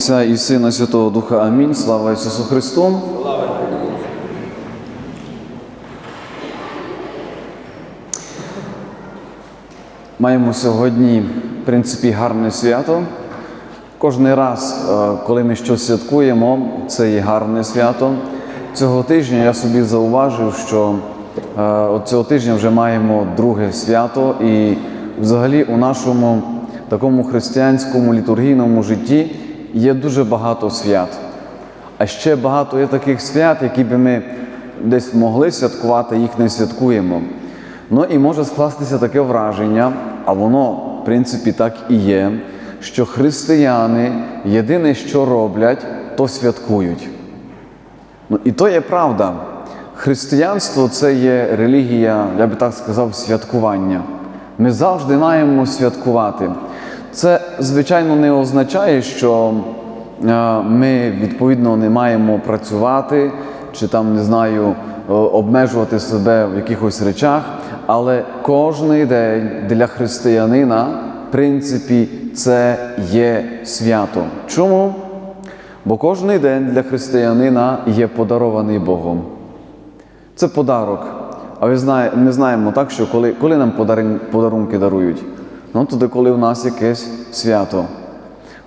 Отця і Сина Святого Духа Амінь. Слава Ісусу Христу. Маємо сьогодні, в принципі, гарне свято. Кожний раз, е, коли ми щось святкуємо, це є гарне свято. Цього тижня я собі зауважив, що е, цього тижня вже маємо друге свято, і взагалі у нашому такому християнському літургійному житті є дуже багато свят. А ще багато є таких свят, які би ми десь могли святкувати, їх не святкуємо. Ну і може скластися таке враження, а воно, в принципі, так і є, що християни єдине, що роблять, то святкують. Ну і то є правда. Християнство це є релігія, я би так сказав, святкування. Ми завжди маємо святкувати. Це, звичайно, не означає, що е, ми відповідно не маємо працювати чи там не знаю е, обмежувати себе в якихось речах. Але кожний день для християнина, в принципі, це є свято. Чому? Бо кожний день для християнина є подарований Богом. Це подарок. А ви знає, ми знаємо так, що коли, коли нам подарунки дарують? Ну, тоді, коли в нас якесь свято.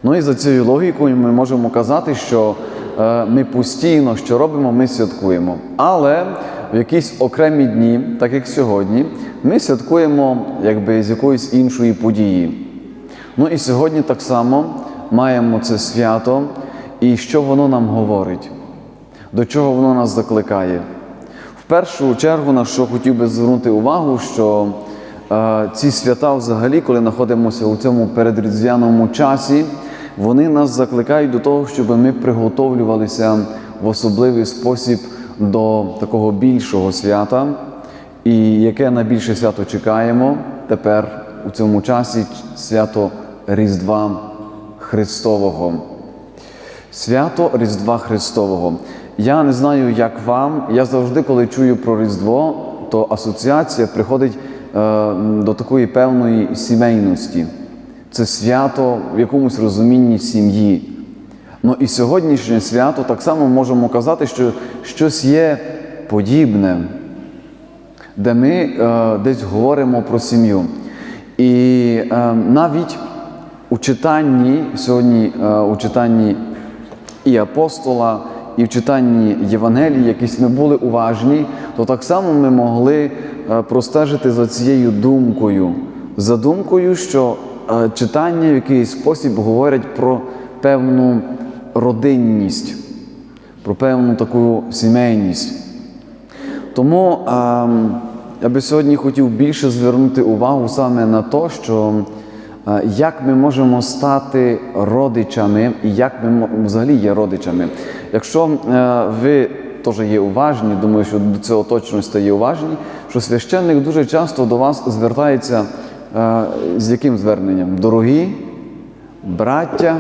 Ну і за цією логікою ми можемо казати, що е, ми постійно, що робимо, ми святкуємо. Але в якісь окремі дні, так як сьогодні, ми святкуємо якби з якоїсь іншої події. Ну і сьогодні так само маємо це свято, і що воно нам говорить, до чого воно нас закликає. В першу чергу, на що хотів би звернути увагу, що ці свята, взагалі, коли знаходимося у цьому передріздвяному часі, вони нас закликають до того, щоб ми приготовлювалися в особливий спосіб до такого більшого свята, і яке на більше свято чекаємо тепер у цьому часі свято Різдва Христового. Свято Різдва Христового. Я не знаю, як вам. Я завжди, коли чую про Різдво, то асоціація приходить до такої певної сімейності. Це свято в якомусь розумінні сім'ї. Ну і сьогоднішнє свято так само можемо казати, що щось є подібне, де ми е, десь говоримо про сім'ю. І е, навіть у читанні сьогодні, е, у читанні і апостола, і в читанні Євангелії, якісь ми були уважні, то так само ми могли е, простежити за цією думкою, за думкою, що е, читання в якийсь спосіб говорять про певну родинність, про певну таку сімейність. Тому е, я би сьогодні хотів більше звернути увагу саме на те, що е, як ми можемо стати родичами і як ми взагалі є родичами. Якщо ви теж є уважні, думаю, що до цього точно стає уважні, що священник дуже часто до вас звертається е, з яким зверненням? Дорогі браття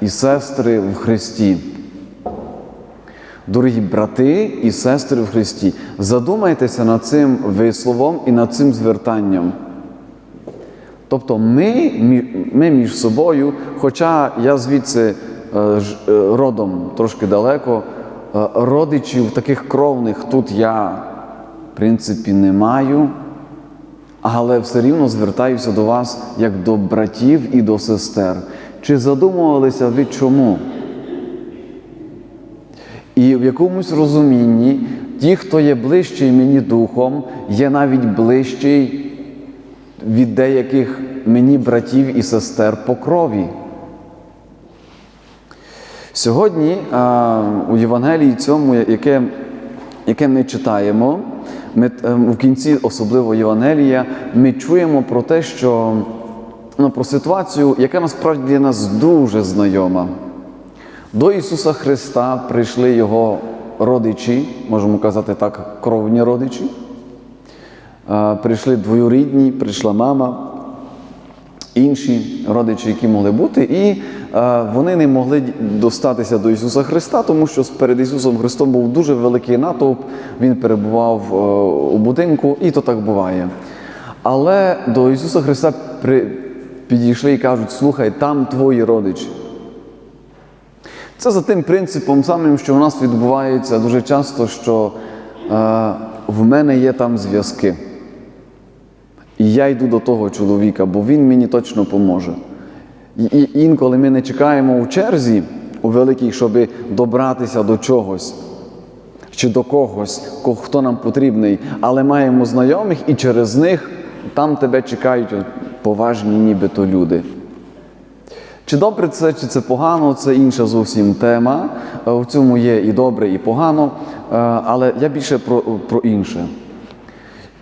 і сестри в Христі. Дорогі брати і сестри в Христі, задумайтеся над цим висловом і над цим звертанням. Тобто ми, ми між собою, хоча я звідси е, е, родом трошки далеко, родичів таких кровних тут я, в принципі, не маю, але все рівно звертаюся до вас як до братів і до сестер. Чи задумувалися ви чому? І в якомусь розумінні ті, хто є ближчий мені духом, є навіть ближчий від деяких мені братів і сестер по крові. Сьогодні а, у Євангелії цьому, яке, яке ми читаємо, ми, е, в кінці, особливо Євангелія, ми чуємо про те, що ну, про ситуацію, яка насправді для нас дуже знайома. До Ісуса Христа прийшли Його родичі, можемо казати так, кровні родичі. Прийшли двоюрідні, прийшла мама, інші родичі, які могли бути, і е, вони не могли достатися до Ісуса Христа, тому що перед Ісусом Христом був дуже великий натовп, Він перебував е, у будинку, і то так буває. Але до Ісуса Христа підійшли і кажуть: слухай, там твої родичі. Це за тим принципом самим, що у нас відбувається дуже часто, що е, в мене є там зв'язки. І я йду до того чоловіка, бо він мені точно поможе. І, інколи ми не чекаємо у черзі у великій, щоб добратися до чогось чи до когось, хто нам потрібний, але маємо знайомих і через них там тебе чекають поважні нібито люди. Чи добре це, чи це погано, це інша зовсім тема. Е, В цьому є і добре, і погано, е, але я більше про, про інше.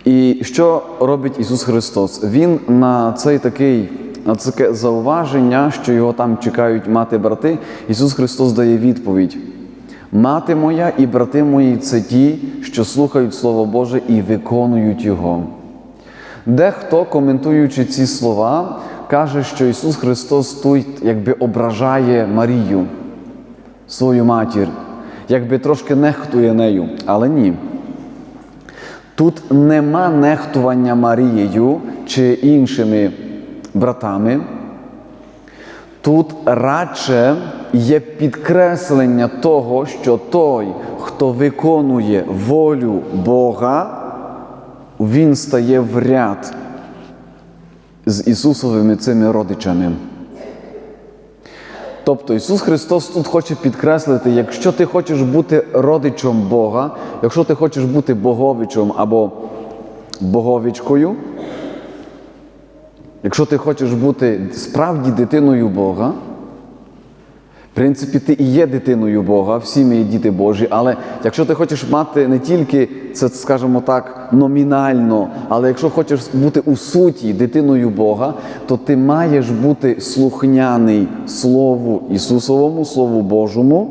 І що робить Ісус Христос? Він на цей такий, на таке зауваження, що його там чекають мати брати, Ісус Христос дає відповідь. Мати моя і брати мої це ті, що слухають Слово Боже і виконують Його. Дехто, коментуючи ці слова, каже, що Ісус Христос тут якби ображає Марію, свою матір, якби трошки нехтує нею, але ні. Тут нема нехтування Марією чи іншими братами. Тут радше є підкреслення того, що той, хто виконує волю Бога, він стає в ряд з Ісусовими цими родичами. Тобто Ісус Христос тут хоче підкреслити, якщо ти хочеш бути родичом Бога, якщо ти хочеш бути Боговичем або Боговичкою, якщо ти хочеш бути справді дитиною Бога, принципі, ти і є дитиною Бога, всі ми діти Божі, але якщо ти хочеш мати не тільки це, скажімо так, номінально, але якщо хочеш бути у суті дитиною Бога, то ти маєш бути слухняний Слову Ісусовому, Слову Божому.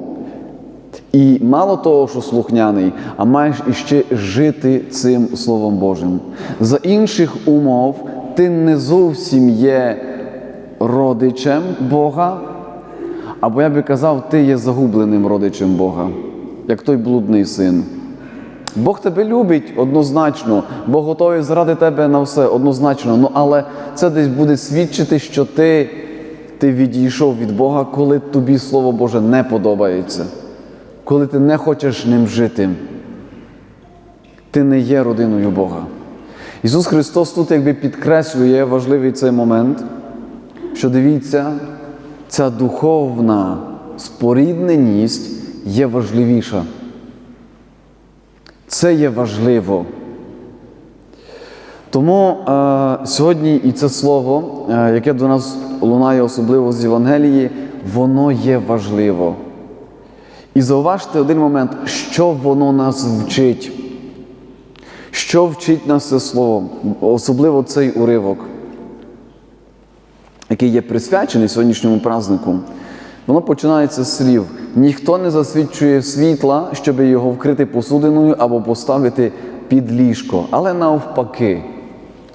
І мало того, що слухняний, а маєш іще жити цим Словом Божим. За інших умов ти не зовсім є родичем Бога, або я би казав, ти є загубленим родичем Бога, як той блудний син. Бог тебе любить однозначно, Бог готовий заради тебе на все однозначно. Ну, але це десь буде свідчити, що ти, ти відійшов від Бога, коли тобі Слово Боже не подобається, коли ти не хочеш ним жити. Ти не є родиною Бога. Ісус Христос тут якби підкреслює важливий цей момент, що дивіться, ця духовна спорідненість є важливіша. Це є важливо. Тому е, сьогодні і це слово, е, яке до нас лунає особливо з Євангелії, воно є важливо. І зауважте один момент, що воно нас вчить. Що вчить нас це слово, особливо цей уривок, який є присвячений сьогоднішньому празднику. Воно починається з слів: ніхто не засвідчує світла, щоб його вкрити посудиною або поставити під ліжко, але навпаки.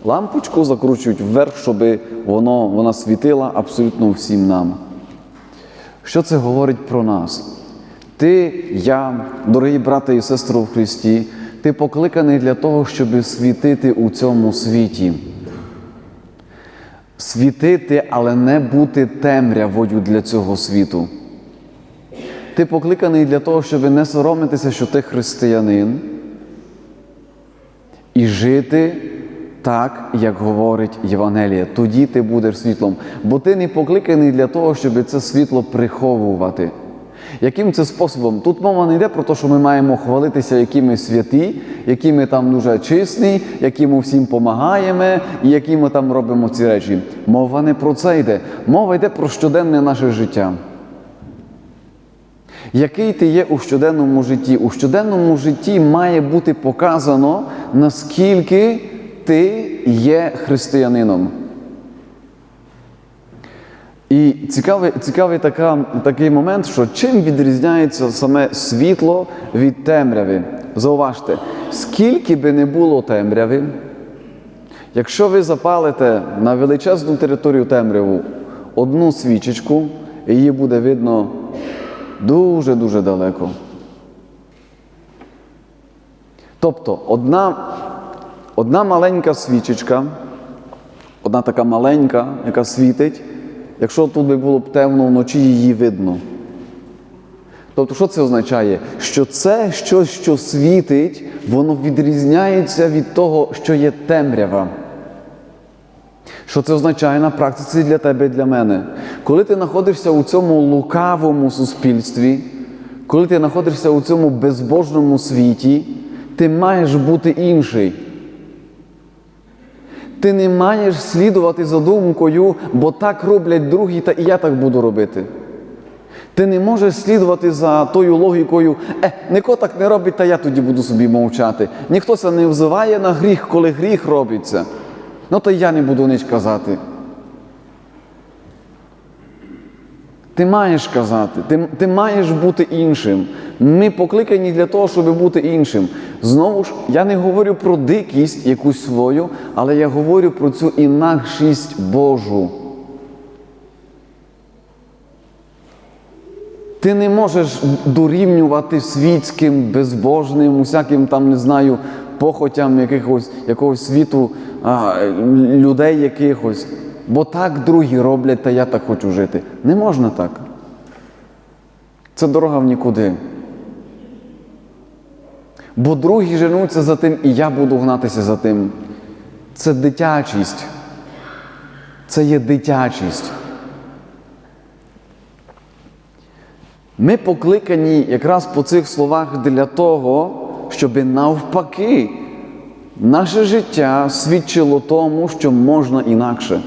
Лампочку закручують вверх, щоб воно, вона світила абсолютно всім нам. Що це говорить про нас? Ти, я, дорогі брати і сестри в Христі, ти покликаний для того, щоб світити у цьому світі. Світити, але не бути темрявою для цього світу. Ти покликаний для того, щоб не соромитися, що ти християнин, і жити так, як говорить Євангелія. Тоді ти будеш світлом. Бо ти не покликаний для того, щоб це світло приховувати. Яким це способом? Тут мова не йде про те, що ми маємо хвалитися, які ми святі, які ми там дуже чесні, які ми всім допомагаємо і які ми там робимо ці речі. Мова не про це йде. Мова йде про щоденне наше життя. Який ти є у щоденному житті? У щоденному житті має бути показано, наскільки ти є християнином. І цікавий, цікавий така, такий момент, що чим відрізняється саме світло від темряви. Зауважте, скільки би не було темряви, якщо ви запалите на величезну територію темряву одну свічечку, її буде видно дуже-дуже далеко. Тобто одна, одна маленька свічечка, одна така маленька, яка світить, якщо тут би було б темно вночі, її видно. Тобто, що це означає? Що це щось, що світить, воно відрізняється від того, що є темрява. Що це означає на практиці для тебе і для мене? Коли ти знаходишся у цьому лукавому суспільстві, коли ти знаходишся у цьому безбожному світі, ти маєш бути інший. Ти не маєш слідувати за думкою, бо так роблять другі, та і я так буду робити. Ти не можеш слідувати за тою логікою, е, ніхто так не робить, та я тоді буду собі мовчати. Ніхто це не взиває на гріх, коли гріх робиться. Ну то я не буду ніч казати. Ти маєш казати, ти, ти маєш бути іншим. Ми покликані для того, щоб бути іншим. Знову ж, я не говорю про дикість якусь свою, але я говорю про цю інакшість Божу. Ти не можеш дорівнювати світським, безбожним, усяким там, не знаю, похотям якихось, якогось світу, а, людей якихось. Бо так другі роблять, та я так хочу жити. Не можна так. Це дорога в нікуди. Бо другі женуться за тим, і я буду гнатися за тим. Це дитячість. Це є дитячість. Ми покликані якраз по цих словах для того, щоб навпаки наше життя свідчило тому, що можна інакше.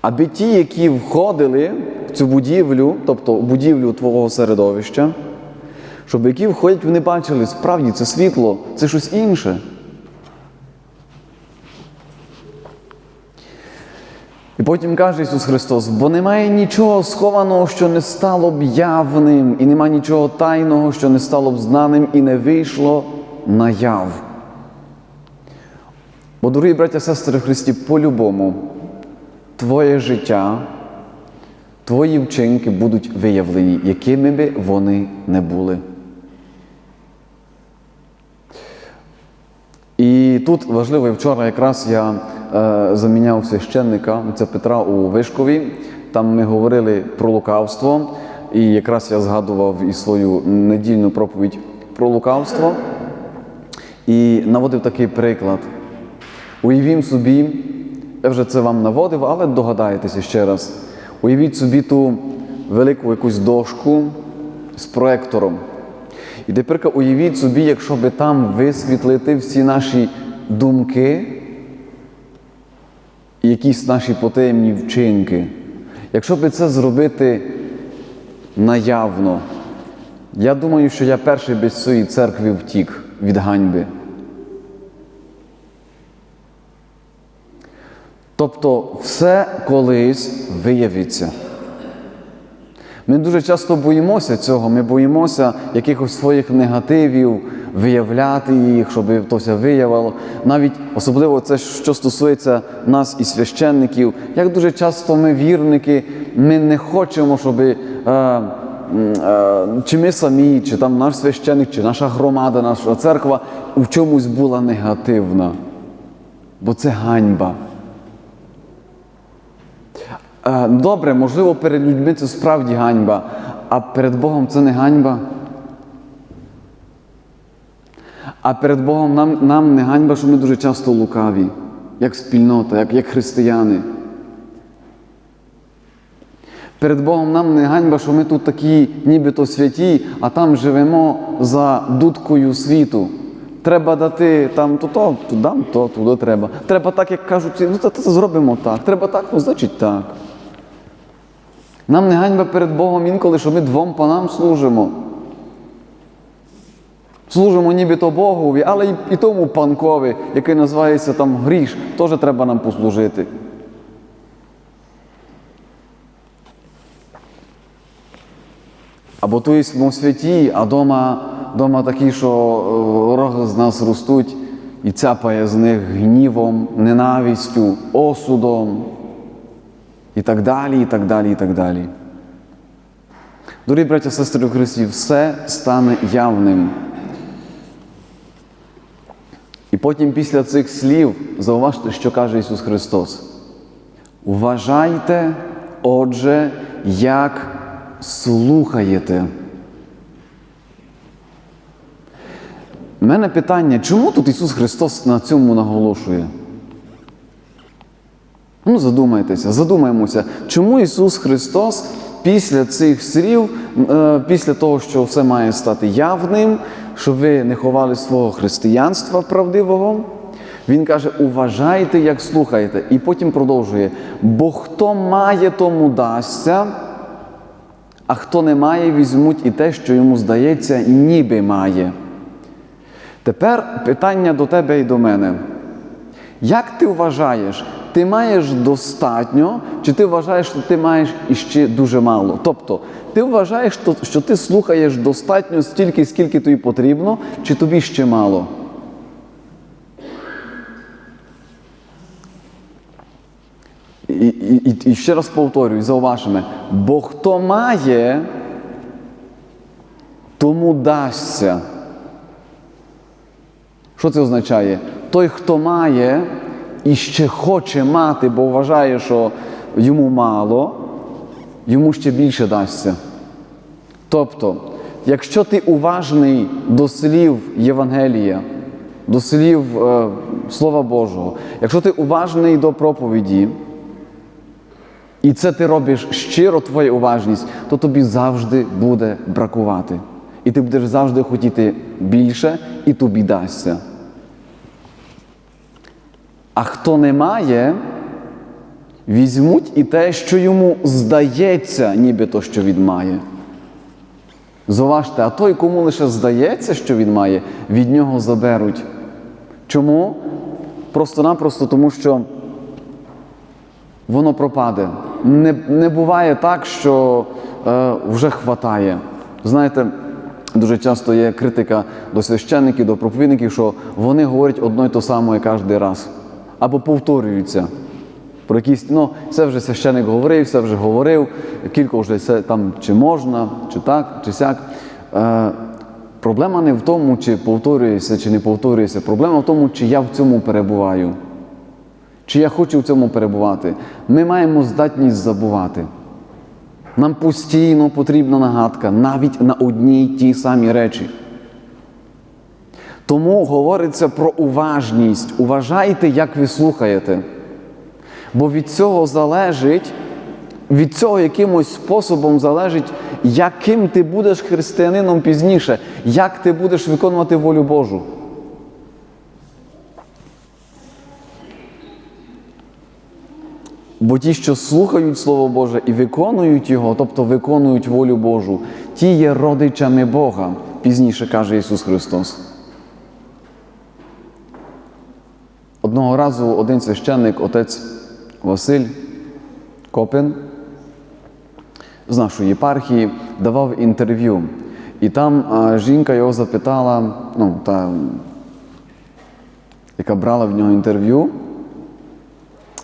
Аби ті, які входили в цю будівлю, тобто будівлю твого середовища, щоб які входять, вони бачили, справді це світло, це щось інше. І потім каже Ісус Христос, бо немає нічого схованого, що не стало б явним, і немає нічого тайного, що не стало б знаним і не вийшло наяв. Бо, дорогі браття, сестри в Христі, по-любому, твоє життя, твої вчинки будуть виявлені, якими би вони не були. І тут важливо, і вчора якраз я е, заміняв священника отця Петра у Вишкові. Там ми говорили про лукавство, і якраз я згадував і свою недільну проповідь про лукавство. І наводив такий приклад. Уявім собі, я вже це вам наводив, але догадаєтеся ще раз. Уявіть собі ту велику якусь дошку з проектором. І тепер уявіть собі, якщо би там висвітлити всі наші думки якісь наші потаємні вчинки. Якщо би це зробити наявно, я думаю, що я перший без цієї церкви втік від ганьби. Тобто все колись виявиться. Ми дуже часто боїмося цього, ми боїмося якихось своїх негативів, виявляти їх, щоб то все виявило. Навіть особливо це, що стосується нас і священників, як дуже часто ми вірники, ми не хочемо, щоб е, е, чи ми самі, чи там наш священник, чи наша громада, наша церква у чомусь була негативна. Бо це ганьба. Е, Добре, можливо, перед людьми це справді ганьба, а перед Богом це не ганьба. А перед Богом нам нам не ганьба, що ми дуже часто лукаві, як спільнота, як, як християни. Перед Богом нам не ганьба, що ми тут такі нібито святі, а там живемо за дудкою світу. Треба дати там то, то, туди, дам, то, туди треба. Треба так, як кажуть, ну то, то зробимо так. Треба так, ну значить так. Нам не ганьба перед Богом інколи, що ми двом панам служимо. Служимо нібито Богові, але і, і тому панкові, який називається там гріш, теж треба нам послужити. Або то ми святі, а дома, дома такі, що е, роги з нас ростуть і цяпає з них гнівом, ненавистю, осудом. І так далі, і так далі, і так далі. Дорогі браття, сестри в Христі, все стане явним. І потім після цих слів зауважте, що каже Ісус Христос. Вважайте, отже, як слухаєте. У мене питання, чому тут Ісус Христос на цьому наголошує? Ну, задумайтеся, задумаємося, чому Ісус Христос після цих слів, е, після того, що все має стати явним, що ви не ховали свого християнства правдивого, Він каже, уважайте, як слухаєте. І потім продовжує: бо хто має, тому дасться, а хто не має, візьмуть і те, що йому здається, ніби має. Тепер питання до тебе і до мене. Як ти вважаєш, ти маєш достатньо, чи ти вважаєш, що ти маєш іще дуже мало? Тобто, ти вважаєш, що- ти слухаєш достатньо стільки, скільки тобі потрібно, чи тобі ще мало? І, і, і ще раз повторюю, зауважимо, бо хто має, тому дасться. Що це означає? Той, хто має і ще хоче мати, бо вважає, що йому мало, йому ще більше дасться. Тобто, якщо ти уважний до слів Євангелія, до слів е, Слова Божого, якщо ти уважний до проповіді, і це ти робиш щиро твоя уважність, то тобі завжди буде бракувати. І ти будеш завжди хотіти більше, і тобі дасться. А хто не має, візьмуть і те, що йому здається, нібито що він має. Зуважте, а той, кому лише здається, що він має, від нього заберуть. Чому? Просто-напросто тому, що воно пропаде. Не, не буває так, що е, вже хватає. Знаєте, дуже часто є критика до священників, до проповідників, що вони говорять одно й то саме кожен раз. Або повторюються. Про якісь, ну, це вже священник говорив, це вже говорив, кілька вже це там чи можна, чи так, чи сяк. Е, проблема не в тому, чи повторюється, чи не повторюється. Проблема в тому, чи я в цьому перебуваю. Чи я хочу в цьому перебувати? Ми маємо здатність забувати. Нам постійно потрібна нагадка навіть на одні й ті самі речі. Тому говориться про уважність. Уважайте, як ви слухаєте. Бо від цього залежить, від цього якимось способом залежить, яким ти будеш християнином пізніше, як ти будеш виконувати волю Божу. Бо ті, що слухають Слово Боже і виконують Його, тобто виконують волю Божу, ті є родичами Бога, пізніше каже Ісус Христос. Одного разу один священник, отець Василь Копин з нашої єпархії давав інтерв'ю. І там а, жінка його запитала, ну, та, яка брала в нього інтерв'ю,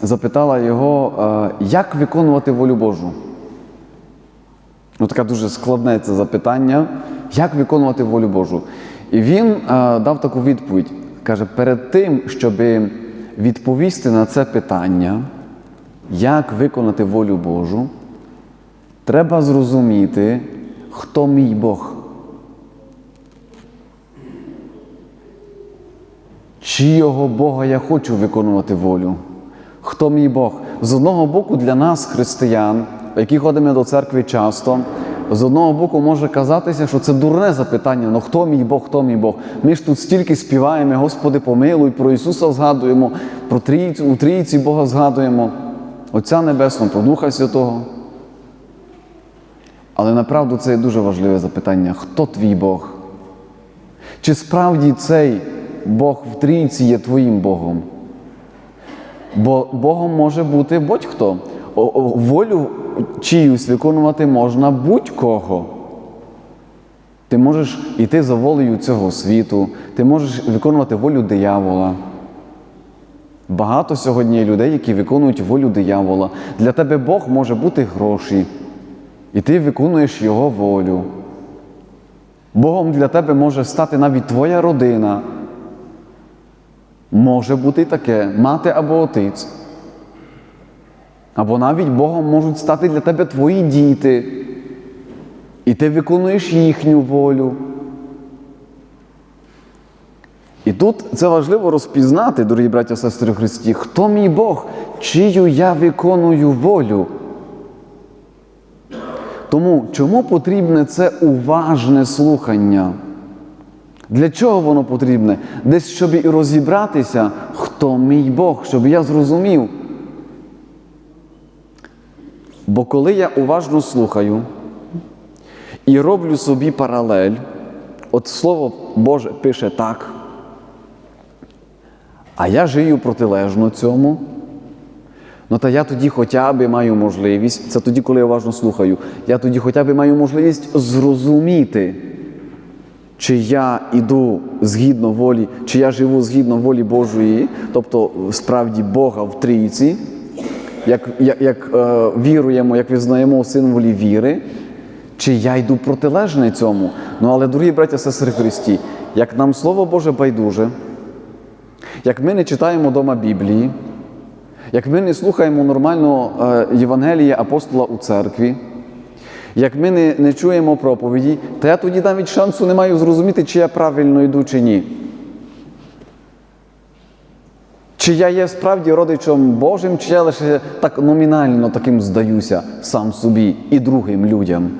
запитала його, е, як виконувати волю Божу. Ну, таке дуже складне це запитання, як виконувати волю Божу. І він е, дав таку відповідь. Каже, перед тим, щоб відповісти на це питання, як виконати волю Божу, треба зрозуміти, хто мій Бог. Чийого Бога я хочу виконувати волю? Хто мій Бог? З одного боку, для нас, християн, які ходимо до церкви часто, з одного боку може казатися, що це дурне запитання, ну хто мій Бог, хто мій Бог? Ми ж тут стільки співаємо, Господи, помилуй, про Ісуса згадуємо, про трійцю, у трійці Бога згадуємо, Отця Небесного, про Духа Святого. Але направду це є дуже важливе запитання: хто твій Бог? Чи справді цей Бог в трійці є твоїм Богом? Бо Богом може бути будь-хто. Волю чиюсь виконувати можна будь-кого. Ти можеш йти за волею цього світу, ти можеш виконувати волю диявола. Багато сьогодні є людей, які виконують волю диявола. Для тебе Бог може бути гроші, і ти виконуєш Його волю. Богом для тебе може стати навіть твоя родина. Може бути таке мати або отець. Або навіть Богом можуть стати для тебе твої діти. І ти виконуєш їхню волю. І тут це важливо розпізнати, дорогі браття сестри Христі, хто мій Бог, чию я виконую волю. Тому чому потрібне це уважне слухання? Для чого воно потрібне? Десь, щоб і розібратися, хто мій Бог, щоб я зрозумів. Бо коли я уважно слухаю і роблю собі паралель, от Слово Боже пише так, а я жию протилежно цьому, ну та я тоді хоча б маю можливість, це тоді, коли я уважно слухаю, я тоді хоча б маю можливість зрозуміти, чи я іду згідно волі, чи я живу згідно волі Божої, тобто справді Бога в трійці, як, як, як е, віруємо, як визнаємо у символі віри, чи я йду протилежне цьому. Ну але, дорогі браття сестри Христі, як нам Слово Боже байдуже, як ми не читаємо дома Біблії, як ми не слухаємо нормально е, Євангелія апостола у церкві, як ми не, не чуємо проповіді, то я тоді навіть шансу не маю зрозуміти, чи я правильно йду, чи ні. Чи я є справді родичем Божим, чи я лише так номінально таким здаюся сам собі і другим людям.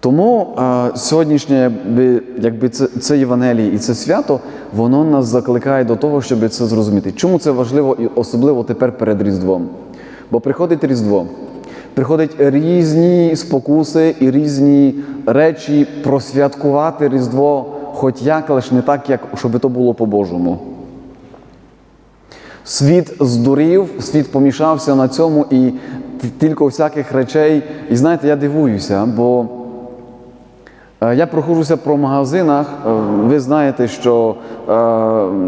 Тому е, сьогоднішнє якби це, це Євангеліє і це свято, воно нас закликає до того, щоб це зрозуміти. Чому це важливо і особливо тепер перед Різдвом? Бо приходить Різдво, приходять різні спокуси і різні речі просвяткувати Різдво, хоч як, але ж не так, як щоб то було по-божому. Світ здурів, світ помішався на цьому і тільки всяких речей. І знаєте, я дивуюся, бо е, я проходжуся по магазинах. е, Ви знаєте, що е,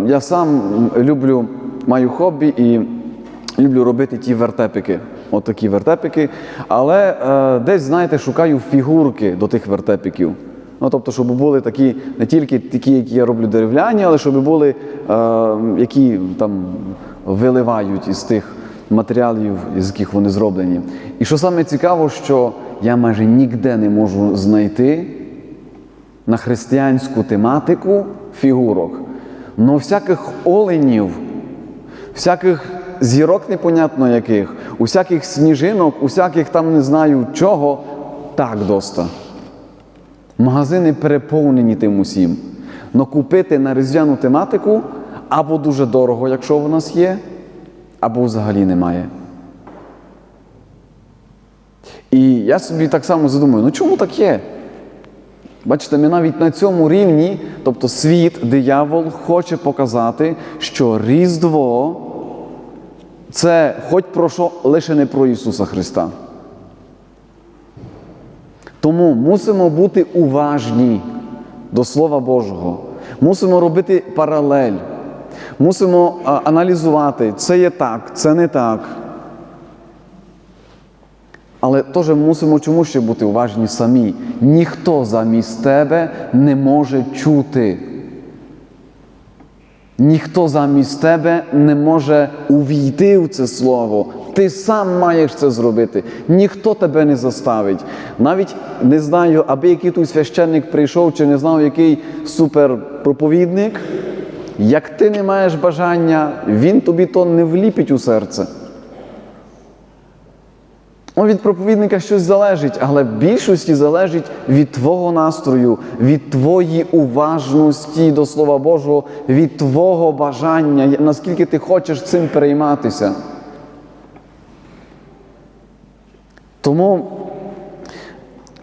я сам люблю, маю хобі і люблю робити ті вертепики. От вертепики. Але десь, знаєте, шукаю фігурки до тих вертепиків. Ну, тобто, щоб були такі, не тільки такі, які я роблю дерев'яні, але щоб були, е, які там виливають із тих матеріалів, із яких вони зроблені. І що саме цікаво, що я майже ніде не можу знайти на християнську тематику фігурок. Но всяких оленів, всяких зірок непонятно яких, усяких сніжинок, усяких там не знаю чого, так доста. Магазини переповнені тим усім. Но купити на різдвяну тематику або дуже дорого, якщо в нас є, або взагалі немає. І я собі так само задумую, ну чому так є? Бачите, ми навіть на цьому рівні, тобто світ, диявол хоче показати, що Різдво це хоч про що, лише не про Ісуса Христа. Тому мусимо бути уважні до Слова Божого. Мусимо робити паралель. Мусимо аналізувати, це є так, це не так. Але теж мусимо чому ще бути уважні самі. Ніхто замість тебе не може чути. Ніхто замість тебе не може увійти в це слово. Ти сам маєш це зробити. Ніхто тебе не заставить. Навіть не знаю, аби який тут священник прийшов, чи не знаю, який суперпроповідник. Як ти не маєш бажання, він тобі то не вліпить у серце. Ну, від проповідника щось залежить, але в більшості залежить від твого настрою, від твоєї уважності до Слова Божого, від твого бажання, наскільки ти хочеш цим перейматися. Тому,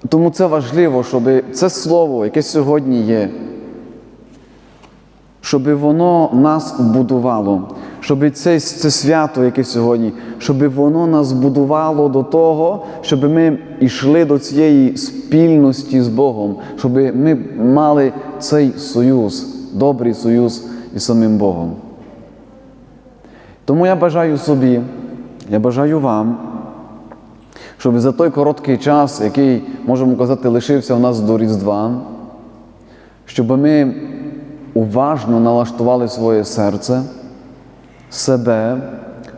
тому це важливо, щоб це слово, яке сьогодні є, щоб воно нас будувало, щоб це, це свято, яке сьогодні, щоб воно нас будувало до того, щоб ми йшли до цієї спільності з Богом, щоб ми мали цей союз, добрий союз із самим Богом. Тому я бажаю собі, я бажаю вам, щоб за той короткий час, який, можемо казати, лишився у нас до Різдва, щоб ми уважно налаштували своє серце, себе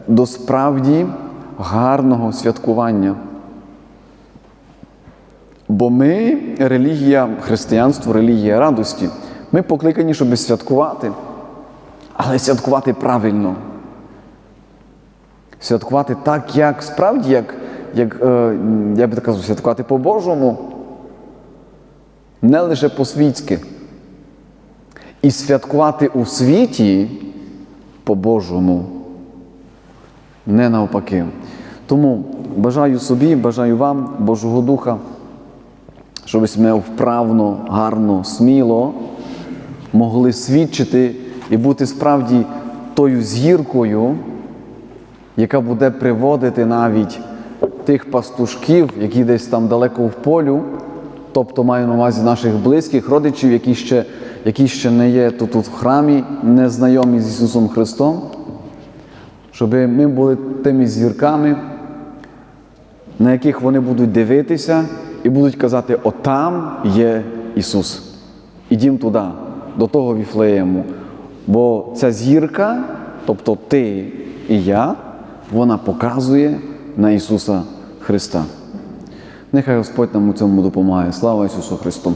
до справді гарного святкування. Бо ми релігія, християнство, релігія радості. Ми покликані, щоб святкувати, але святкувати правильно. Святкувати так, як справді, як, як е, я би так казав, святкувати по-божому, не лише по-світськи. І святкувати у світі по-божому, не навпаки. Тому бажаю собі, бажаю вам, Божого Духа, щоб ми вправно, гарно, сміло могли свідчити і бути справді тою зіркою, яка буде приводити навіть тих пастушків, які десь там далеко в полю, тобто маю на увазі наших близьких, родичів, які ще, які ще не є тут, тут в храмі, не знайомі з Ісусом Христом, щоб ми були тими зірками, на яких вони будуть дивитися і будуть казати: отам є Ісус. Ідім туди, до того Віфлеєму. Бо ця зірка, тобто ти і я, вона показує на Ісуса Христа. Нехай Господь нам у цьому допомагає. Слава Ісусу Христу!